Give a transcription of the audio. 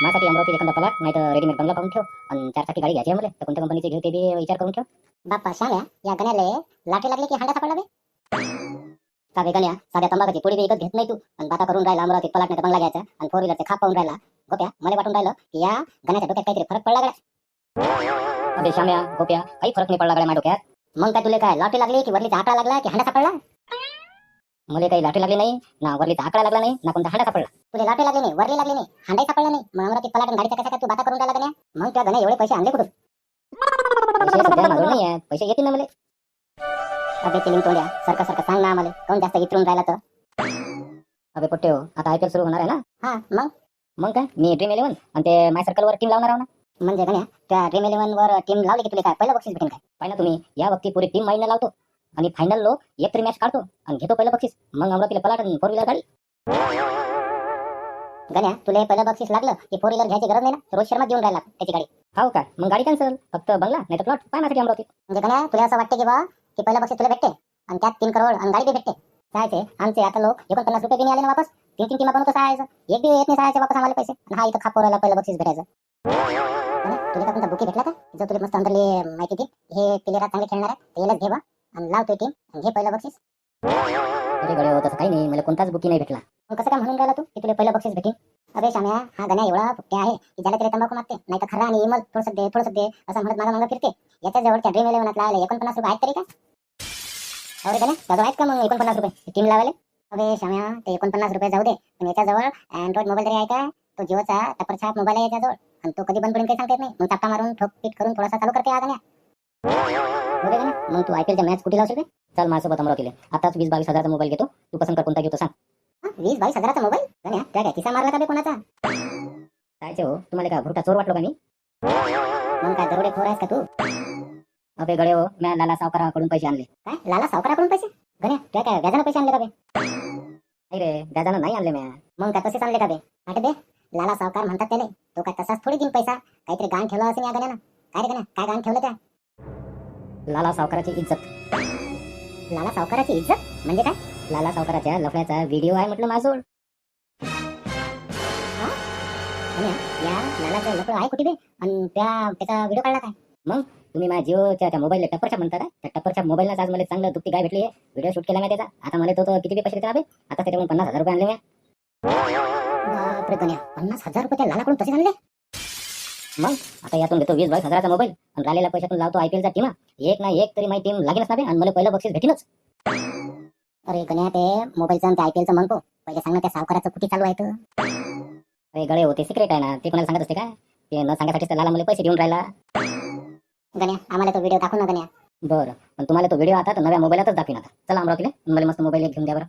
अमरावतीत एखादा प्लॉट नाही तर रेडीमेड बंगला पाहून ठेव आणि चार चाकी गाडी घ्यायची आहे मला. तर कोणत्या कंपनीची घेऊ ते बी विचार करून ठेव. बाप्पा शाम्या या गण्याले लाटे लागले की हांडा सापडला बे? का वे गण्या साध्या तंबाखाची बी विकत घेत नाही तू. आणि बाता करून राहिला अमरावतीत पलाट नाही तर बंगला घ्यायचा आणि फोर व्हीलरचे खाप पाहून राहिला. गोप्या मला वाटून राहिलं की या गण्याच्या डोक्यात काहीतरी फरक पडला गड्या. अबे श्याम्या गोप्या काही फरक नाही पडला गड्या माझ्या डोक्यात. मग काय तुला काय लाटे लागली की वरलीचा आकडा लागला की हांडा सापडला? मला काही लाटे लागली नाही ना वरलीचा आकडा लागला नाही ना कोणता हांडा सापडला. तुला लाटे लागले नाही वरली लागली नाही हांडाही सापडला नाही. मग अमरावतीत पलाटून गाडीचा कशा काय तू बाता करून राहिला गण्या मग त्या गण्या एवढे पैसे आणले कुठून? पैसे सध्या माझं नाही आहेत पैसे येतील ना मला. अबे चिलिंग तोंड्या सारखं सारखं सांग ना आम्हाला. कोण जास्त इतरून राहिला तर? अबे पोट्टे हो आता आय पी एल सुरू होणार आहे ना? हा मग? मग काय? मी ड्रीम इलेव्हन आणि ते माय सर्कलवर टीम लावणार आहो ना. म्हणजे गण्या त्या ड्रीम इलेव्हन वर टीम लावली की तुला काय? पहिलं बक्षीस भेटेल काय? पाहिजे तुम्ही? या वक्ती पुरी टीम माइंड लावतो. आणि फायनल लो एक तरी मॅच काढतो आणि घेतो पहिलं बक्षीस. मग अमरावतीला पलाट फोर व्हीलर गाडी. गण्या तुला पहिलं बक्षीस लागलं की फोर व्हीलर घ्यायची गरज नाही ना? रोहित शर्मा देऊन राहिला त्याची गाडी. हो काय मग गाडी कॅन्सल फक्त बंगला नाही तर प्लॉट पाहण्यासाठी अमरावतीत म्हणजे गण्या तुला असं वाटतं की बा की पहिलं बक्षीस तुला भेटते? आणि त्यात तीन करोड आणि गाडी बी भेटते. सहायचे आमचे आता लोक एकोणपन्नास रुपये बी नाही आले ना वापस. तीन तीन टीमा बनवतो सहायचं एक बी येत नाही सहायचे वापस आम्हाला पैसे. आणि हा इथं खाप राहिला पहिलं बक्षीस भेटायचं. तुला का कोणता बुकी भेटला का? जो तुला मस्त अंदरली माहिती दी. हे प्लेयर चांगले खेळणार आहे. यालाच घे बा आणि लावतोय टीम आणि घे पहिलं बक्षीस. अरे गडे हो तसं काही नाही. मला कोणताच बुकी नाही भेटला. कसं काय म्हणून राहिला तू? की तुला पहिलं बक्षीस भेटेल अरे शाम्या हा गण्या एवढा फुटके आहे की ज्याला तरी तंबाखू मागते नाही तर खरा आणि इमल थोडस दे थोडस दे असं म्हणत माझा मागं फिरते. याच्या जवळच्या ड्रीम इलेव्हनात लावले एकोणपन्नास रुपये आहेत तरी का अरे गण्या दादा आहेत का मग एकोणपन्नास रुपये? टीम लावले अरे शाम्या ते एकोणपन्नास रुपये जाऊ दे. पण याच्याजवळ अँड्रॉइड मोबाईल तरी आहे का तो जिओचा टपर छाप मोबाईल आहे याच्याजवळ आणि तो कधी बंद पडेल काही सांगता येत नाही. मग चापटा मारून ठोक पीट करून थोडासा चालू करते हा गण्या. हो मग तू आय पी एलच्या मॅच कुठे लावशील चल माझ्यासोबत अमरावतीला. आताच वीस बावीस हजारचा मोबाईल घेतो. तू पसंत कर कोणता घेतो सांग. वीस बावीस हजाराचा मोबाईल? गण्या त्या काय किसा मारला का बे कोणाचा? कायचे हो? तुम्हाला का भुरटा चोर वाटलो का मी? मग काय दरोडे खोर आहेस का तू? अबे गडे हो मी लाला सावकाराकडून पैसे आणले. काय? लाला सावकाराकडून पैसे? गण्या त्या काय व्याजानं पैसे आणले का बे? नाही रे व्याजानं नाही आणले म्या. मग काय तसेच आणले का बे? वाटे बे लाला सावकार म्हणतात त्याने तो काय तसाच थोडी दिन पैसा. काहीतरी गाण ठेवला असेल या गण्यानं. काय रे गण्या काय गाण ठेवलं त्या? लाला सावकाराची इज्जत. लाला सावकाराची इज्जत? म्हणजे काय? लाला सावकाराच्या लफड्याचा व्हिडिओ आहे म्हटलं माझोड या लालाचं लफड आहे कुठे बे? आणि त्या त्याचा व्हिडिओ काढला काय? मग? तुम्ही माझ्या जिओच्या त्या मोबाईलला टप्परच्या म्हणता का? त्या टप्परच्या मोबाईलला आज मला चांगलं दुपटी काय भेटली आहे. व्हिडिओ शूट केला मी त्याचा. आता मला तो तो किती पैसे देता बे? आता त्याच्याकडून पन्नास हजार रुपये आणले मी. बापरे पन्नास हजार रुपये त्या लालाकडून तसे आणले? मग? आता यातून घेतो वीस बावीस हजाराचा मोबाईल आणि राहिलेल्या पैशातून लावतो आय पी टीमा. एक ना एक तरी माझी टीम लागेलच ना बे? आणि मला पहिलं बक्षीस भेटीनच. अरे गण्या ते मोबाईलचं आणि आयपीएलचं म्हणतो पहिले सांग ना त्या सावकाराचं कुठे चालू आहे तर अरे गळे होते सिक्रेट आहे ना ते कोणाला सांगत असते का? ते न सांगण्यासाठी त्या लाला मला पैसे देऊन राहिला. गण्या आम्हाला तो व्हिडिओ दाखव ना गण्या. बरं पण तुम्हाला तो व्हिडिओ आता तर नव्या मोबाईलातच दाखवीन आता. चला अमरावतीला मला मस्त मोबाईल घेऊन द्या बरं.